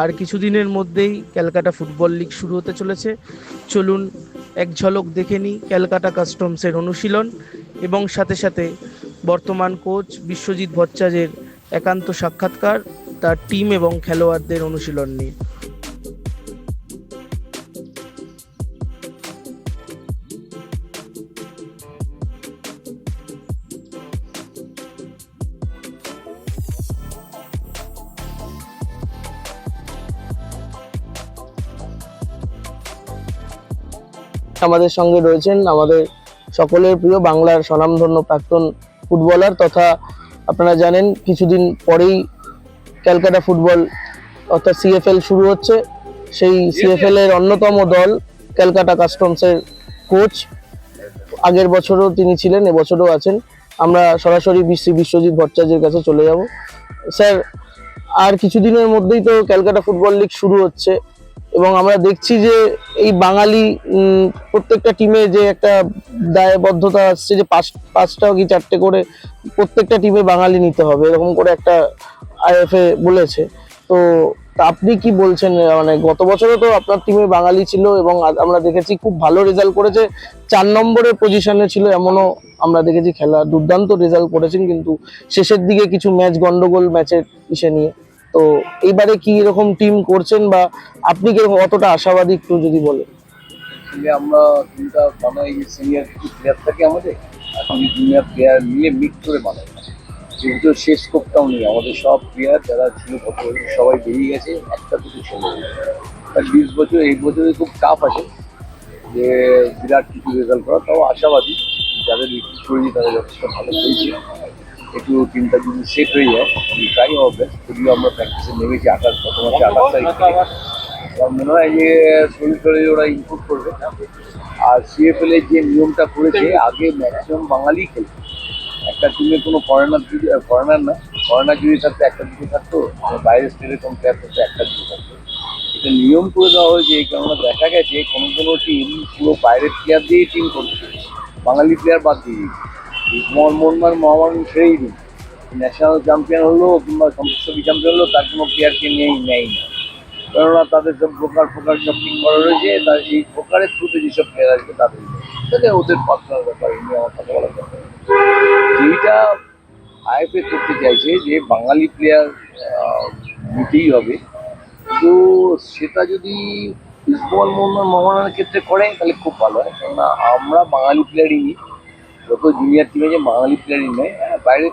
আর কিছুদিনের মধ্যেই Calcutta football league শুরু হতে চলেছে। চলুন এক ঝলক দেখে নিই ক্যালকাটা কাস্টমসের অনুশীলন এবং সাথে সাথে বর্তমান কোচ বিশ্বজিৎ ভট্টাচার্যের একান্ত সাক্ষাৎকার, তার টিম এবং খেলোয়াড়দের অনুশীলন নিয়ে। আমাদের সঙ্গে রয়েছেন আমাদের সকলের প্রিয় বাংলার স্বনামধন্য প্রাক্তন ফুটবলার তথা আপনারা জানেন কিছুদিন পরেই ক্যালকাটা ফুটবল অর্থাৎ সিএফএল শুরু হচ্ছে। সেই সিএফএল এর অন্যতম দল ক্যালকাটা কাস্টমসের কোচ। আগের বছরও তিনি ছিলেন এবছরও আছেন। আমরা সরাসরি বিশ্ব বিশ্বজিৎ ভট্টাচার্যের কাছে চলে যাব। স্যার আর কিছুদিনের মধ্যেই তো ক্যালকাটা ফুটবল লিগ শুরু হচ্ছে। এবং আমরা দেখছি যে এই বাঙালি প্রত্যেকটা টিমে যে একটা দায়বদ্ধতা আসছে যে পাঁচ, পাঁচটা কি চারটে করে প্রত্যেকটা টিমে বাঙালি নিতে হবে, এরকম করে একটা আইএফএ বলেছে। তো আপনি কি বলছেন? মানে গত বছরও তো আপনার টিমে বাঙালি ছিল এবং আমরা দেখেছি খুব ভালো রেজাল্ট করেছে। চার নম্বরের পজিশনে ছিল এমনও আমরা দেখেছি খেলা দুর্দান্ত রেজাল্ট করেছেন, কিন্তু শেষের দিকে কিছু ম্যাচ গন্ডগোল ম্যাচের ইসে নিয়ে। তো এইবারে কি এরকম টিম করছেন বা আপনি কীরকম অতটা আশাবাদী একটু যদি বলেন? আমরা তিনটা বানাই সিনিয়র কিছু প্লেয়ার থাকে আমাদের এখন জুনিয়র প্লেয়ার নিয়ে মিট করে বানাই। যেহেতু শেষ স্কোপটাও নেই, আমাদের সব প্লেয়ার যারা ছিল গত বছর সবাই বেরিয়ে গেছে, একটা দুটো ছেলে। আর বিশ বছর, এই বছরে খুব টাফ আছে যে বিরাট কিছু রেজাল্ট করা তাও আশাবাদী। যাদের রিক্রুট করেছি তারা যথেষ্ট ভালো করেছে একটু টিমটা যদি সেট হয়ে যায় আমি ট্রাই হবে যদিও আমরা প্র্যাকটিসে নেমেছি আঠাশ গত মাসে আঠাশ তারিখ। আমার মনে হয় যে শরীর শরীর ওরা ইম্প্রুভ করবে। আর সিএফএল এর যে নিয়মটা করেছে আগে ম্যাক্সিমাম বাঙালি খেলতো। একটা টিমে কোনো ফরেনার যদি ফরেনার না ফরেনার যদি থাকতো একটা দিকে থাকতো বাইরের স্টেটের কোনো প্লেয়ার থাকতো একটা দিকে থাকতো। এটা নিয়ম করে দেওয়া হয়েছে এই কারণে দেখা গেছে কোনো কোনো টিম পুরো বাইরের প্লেয়ার দিয়েই টিম করছে। বাঙালি প্লেয়ার বাদ দিয়ে দিয়েছে মোহন মোহনমান মহামান ছেড়েই দিন। ন্যাশনাল চ্যাম্পিয়ন হলো কিংবা সন্তোষী চ্যাম্পিয়ন হলো, তার কোনো প্লেয়ারকে নিয়েই নেয় না কেননা তাদের সব প্রকার প্রকার সব ঠিক করা রয়েছে, তার এই প্রকারের থ্রুতে যেসব প্লেয়ার আসবে তাদের তাহলে ওদের পার্সোনাল ব্যাপার নিয়ে আমার কথা বলা দরকার নেই। যেইটা আইএফএ করতে চাইছে যে বাঙালি প্লেয়ার নিতেই হবে। তো সেটা যদি ইসবল মোহাম্মদ মোহাম্মদের ক্ষেত্রে করে তাহলে খুব ভালো হয়। কেননা আমরা বাঙালি প্লেয়ারই নিই। যত জুনিয়র টিমে যে বাঙালি প্লেয়ারই নেয় হ্যাঁ বাইরের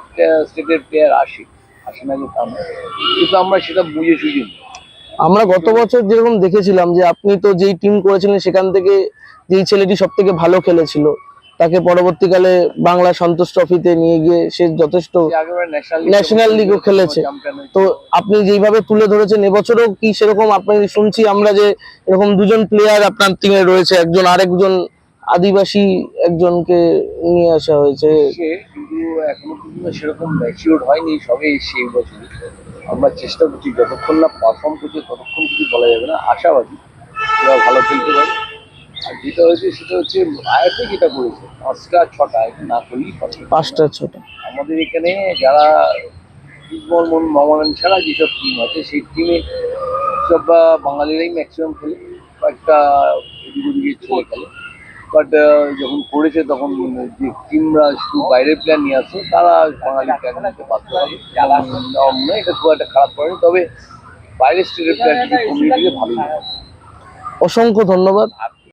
স্টেটের প্লেয়ার আসে আসে না যে তা কিন্তু আমরা সেটা বুঝে সুঝে আমরা গত বছর যেরকম দেখেছিলাম যে আপনি তো যেই টিম করেছিলেন সেখান থেকে যেই ছেলেটি সব থেকে ভালো খেলেছিল তাকে পরবর্তীকালে বাংলা সন্তোষ ট্রফিতে নিয়ে গিয়ে সে যথেষ্ট ন্যাশনাল ন্যাশনাল লিগও খেলেছে। তো আপনি যেইভাবে তুলে ধরেছেন এবছরও কি সেরকম আপনি শুনছি আমরা যে এরকম দুজন প্লেয়ার আপনার টিমে রয়েছে একজন আরেকজন আদিবাসী একজনকে নিয়ে আসা হয়েছে। এখনও পর্যন্ত সেরকম ম্যাচিওর হয়নি সবে সেই বছরই। আমরা চেষ্টা করছি যতক্ষণ না পারফর্ম করছে ততক্ষণ কিছু বলা যাবে না। আশাবাদী ওরা ভালো খেলতে পারে। আর যেটা হয়েছে সেটা হচ্ছে আয়াতে যেটা করেছে পাঁচটা ছটা এটা না করলেই পারে পাঁচটা ছটা। আমাদের এখানে যারা ফুটবল মন মহামান ছাড়া যেসব টিম আছে সেই টিমে সব বাঙালিরাই ম্যাক্সিমাম খেলে কয়েকটা এদিক ওদিকে ছেলে খেলে। বাট যখন করেছে তখন যে টিমরা শুধু বাইরের প্লেয়ার নিয়ে আসে তারা বাঙালি প্লেয়ার নিতে বাধ্য হবে। মনে এটা খুব একটা খারাপ করেনি। তবে বাইরের স্টেটের দিলে ভালোই হবে অসংখ্য ধন্যবাদ।